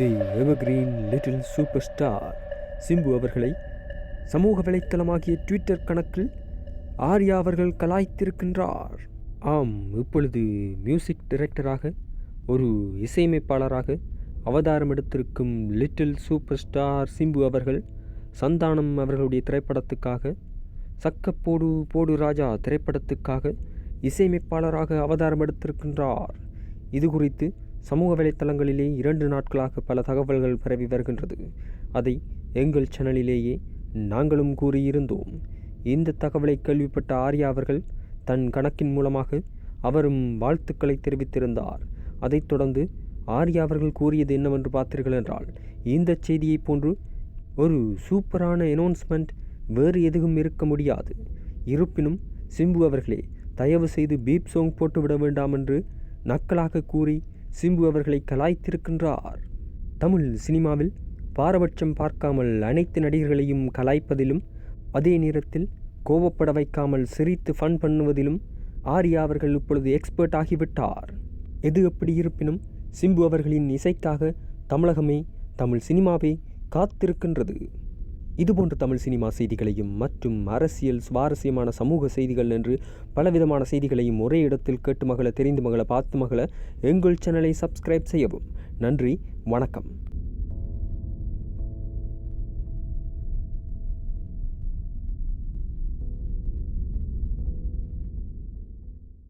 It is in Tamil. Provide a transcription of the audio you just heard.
The evergreen little super star Simbu அவர்களை சமூக வலைத்தளமாகிய ட்விட்டர் கணக்கில் ஆர்யா அவர்கள் கலாய்த்திருக்கின்றார். ஆம் இப்பொழுது மியூசிக் டைரக்டராக ஒரு இசையமைப்பாளராக அவதாரம் எடுத்திருக்கும் லிட்டில் சூப்பர் ஸ்டார் சிம்பு அவர்கள் சந்தானம் அவர்களுடைய திரைப்படத்துக்காக சக்கப்போடு போடு ராஜா திரைப்படத்துக்காக இசையமைப்பாளராக அவதாரம் எடுத்திருக்கின்றார். இது குறித்து சமூக வலைத்தளங்களிலே இரண்டு நாட்களாக பல தகவல்கள் பரவி வருகின்றது. அதை எங்கள் சேனலிலேயே நாங்களும் கூறியிருந்தோம். இந்த தகவலை கேள்விப்பட்ட ஆர்யா அவர்கள் தன் கணக்கின் மூலமாக அவரும் வாழ்த்துக்களை தெரிவித்திருந்தார். அதைத் தொடர்ந்து ஆர்யா அவர்கள் கூறியது என்னவென்று பார்த்தீர்கள் என்றால் இந்த செய்தியைப் போன்று ஒரு சூப்பரான அனௌன்ஸ்மெண்ட் வேறு எதுவும் இருக்க முடியாது. இருப்பினும் சிம்பு அவர்களே தயவு செய்து பீப் சாங் போட்டுவிட வேண்டாம் என்று நக்கலாக கூறி சிம்பு அவர்களை கலாய்த்திருக்கின்றார். தமிழ் சினிமாவில் பாரபட்சம் பார்க்காமல் அனைத்து நடிகர்களையும் கலாய்ப்பதிலும் அதே நேரத்தில் கோபப்பட வைக்காமல் சிரித்து ஃபன் பண்ணுவதிலும் ஆர்யா அவர்கள் இப்பொழுது எக்ஸ்பர்ட் ஆகிவிட்டார். எது எப்படி இருப்பினும் சிம்பு அவர்களின் இசைக்காக தமிழகமே தமிழ் சினிமாவே காத்திருக்கின்றது. இதுபோன்ற தமிழ் சினிமா செய்திகளையும் மற்றும் அரசியல் சுவாரஸ்யமான சமூக செய்திகள் என்று பலவிதமான செய்திகளையும் ஒரே இடத்தில் கேட்டு மகள தெரிந்து மகள பார்த்து மகள எங்கள் சேனலை சப்ஸ்கிரைப் செய்யவும். நன்றி வணக்கம்.